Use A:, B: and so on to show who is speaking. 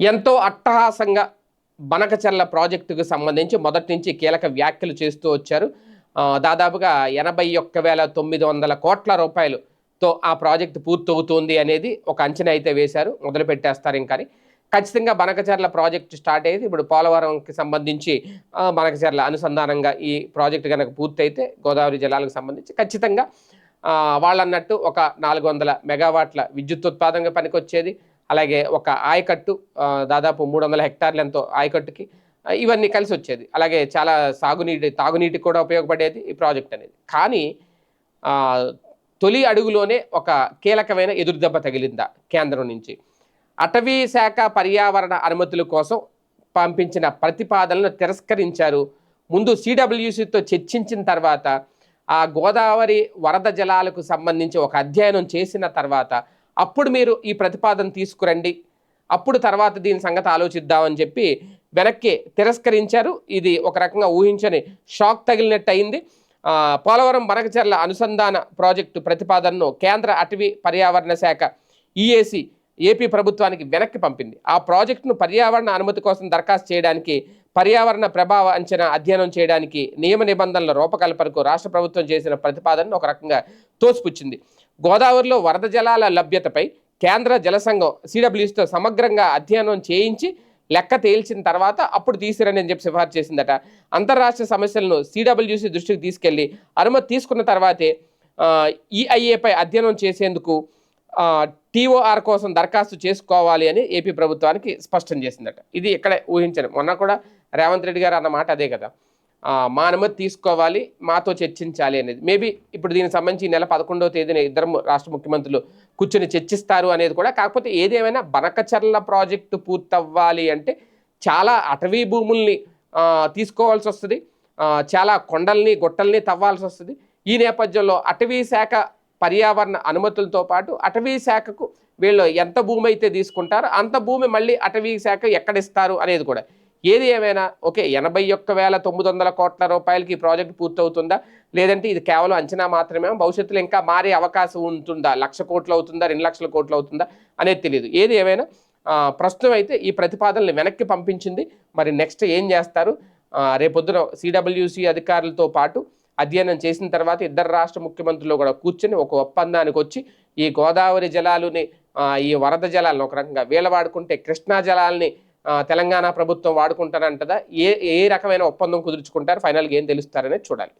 A: ఎంతో అట్టహాసంగా బనకచర్ల ప్రాజెక్టుకు సంబంధించి మొదటి నుంచి కీలక వ్యాఖ్యలు చేస్తూ వచ్చారు. దాదాపుగా ఎనభై ఒక్క వేల తొమ్మిది వందల కోట్ల రూపాయలుతో ఆ ప్రాజెక్టు పూర్తవుతుంది అనేది ఒక అంచనా అయితే వేశారు. మొదలు పెట్టేస్తారు ఇంకా ఖచ్చితంగా బనకచర్ల ప్రాజెక్టు స్టార్ట్ అయ్యేది ఇప్పుడు పోలవరంకి సంబంధించి బనకచర్ల అనుసంధానంగా ఈ ప్రాజెక్టు కనుక పూర్తయితే గోదావరి జలాలకు సంబంధించి ఖచ్చితంగా వాళ్ళన్నట్టు ఒక నాలుగు వందల మెగావాట్ల విద్యుత్ ఉత్పాదనగా పనికొచ్చేది. అలాగే ఒక ఆయకట్టు దాదాపు మూడు వందల హెక్టార్లు ఎంతో ఆయకట్టుకి ఇవన్నీ కలిసి వచ్చేది. అలాగే చాలా సాగునీటి తాగునీటికి కూడా ఉపయోగపడేది ఈ ప్రాజెక్ట్ అనేది. కానీ తొలి అడుగులోనే ఒక కీలకమైన ఎదురుదెబ్బ తగిలిందా కేంద్రం నుంచి. అటవీ శాఖ పర్యావరణ అనుమతుల కోసం పంపించిన ప్రతిపాదనలను తిరస్కరించారు. ముందు సిడబ్ల్యూసితో చర్చించిన తర్వాత ఆ గోదావరి వరద జలాలకు సంబంధించి ఒక అధ్యయనం చేసిన తర్వాత అప్పుడు మీరు ఈ ప్రతిపాదన తీసుకురండి. అప్పుడు తర్వాత దీని సంగతి ఆలోచిద్దామని చెప్పి వెనక్కి తిరస్కరించారు. ఇది ఒక రకంగా ఊహించని షాక్ తగిలినట్టు అయింది. పోలవరం బనకచర్ల అనుసంధాన ప్రాజెక్టు ప్రతిపాదనను కేంద్ర అటవీ పర్యావరణ శాఖ ఈఏసి ఏపీ ప్రభుత్వానికి వెనక్కి పంపింది. ఆ ప్రాజెక్టును పర్యావరణ అనుమతి కోసం దరఖాస్తు చేయడానికి పర్యావరణ ప్రభావ అంచనా అధ్యయనం చేయడానికి నియమ నిబంధనల రూపకల్పనకు రాష్ట్ర ప్రభుత్వం చేసిన ప్రతిపాదనను ఒక రకంగా తోసిపుచ్చింది. గోదావరిలో వరద జలాల లభ్యతపై కేంద్ర జలసంఘం సిడబ్ల్యూసీతో సమగ్రంగా అధ్యయనం చేయించి లెక్క తేల్చిన తర్వాత అప్పుడు తీసిరని అని చెప్పి సిఫార్సు చేసిందట. అంతర్రాష్ట్ర సమస్యలను సిడబ్ల్యూసి దృష్టికి తీసుకెళ్ళి అనుమతి తీసుకున్న తర్వాతే ఈఐఏపై అధ్యయనం చేసేందుకు టీఓఆర్ కోసం దరఖాస్తు చేసుకోవాలి అని ఏపీ ప్రభుత్వానికి స్పష్టం చేసిందట. ఇది ఇక్కడే ఊహించను. మొన్న కూడా రేవంత్ రెడ్డి గారు అన్న మాట అదే కదా. మా అనుమతి తీసుకోవాలి మాతో చర్చించాలి అనేది. మేబీ ఇప్పుడు దీనికి సంబంధించి నెల పదకొండవ తేదీన ఇద్దరు ము- రాష్ట్ర ముఖ్యమంత్రులు కూర్చొని చర్చిస్తారు అనేది కూడా కాకపోతే ఏదేమైనా బనకచర్ల ప్రాజెక్టు పూర్తవ్వాలి అంటే చాలా అటవీ భూముల్ని తీసుకోవాల్సి వస్తుంది. చాలా కొండల్ని గుట్టల్ని తవ్వాల్సి వస్తుంది. ఈ నేపథ్యంలో అటవీ శాఖ పర్యావరణ అనుమతులతో పాటు అటవీ శాఖకు వీళ్ళు ఎంత భూమి అయితే తీసుకుంటారో అంత భూమి మళ్ళీ అటవీ శాఖ ఎక్కడిస్తారు అనేది కూడా ఏది ఏమైనా ఓకే ఎనభై ఒక్క వేల తొమ్మిది వందల కోట్ల రూపాయలకి ఈ ప్రాజెక్ట్ పూర్తవుతుందా? లేదంటే ఇది కేవలం అంచనా మాత్రమే భవిష్యత్తులో ఇంకా మారే అవకాశం ఉంటుందా? లక్ష కోట్లు అవుతుందా? రెండు లక్షల కోట్లు అవుతుందా? అనేది తెలియదు. ఏది ఏమైనా ప్రస్తుతం అయితే ఈ ప్రతిపాదనలు వెనక్కి పంపించింది. మరి నెక్స్ట్ ఏం చేస్తారు? రేపొద్దున సిడబ్ల్యూసి అధికారులతో పాటు అధ్యయనం చేసిన తర్వాత ఇద్దరు రాష్ట్ర ముఖ్యమంత్రులు కూడా కూర్చొని ఒక ఒప్పందానికి వచ్చి ఈ గోదావరి జలాలని ఈ వరద జలాలను ఒక రకంగా వీళ్ళ వాడుకుంటే కృష్ణా జలాల్ని తెలంగాణ ప్రభుత్వం వాడుకుంటారంటదా? ఏ ఏ రకమైన ఒప్పందం కుదుర్చుకుంటారు? ఫైనల్గా ఏం తెలుస్తారనేది చూడాలి.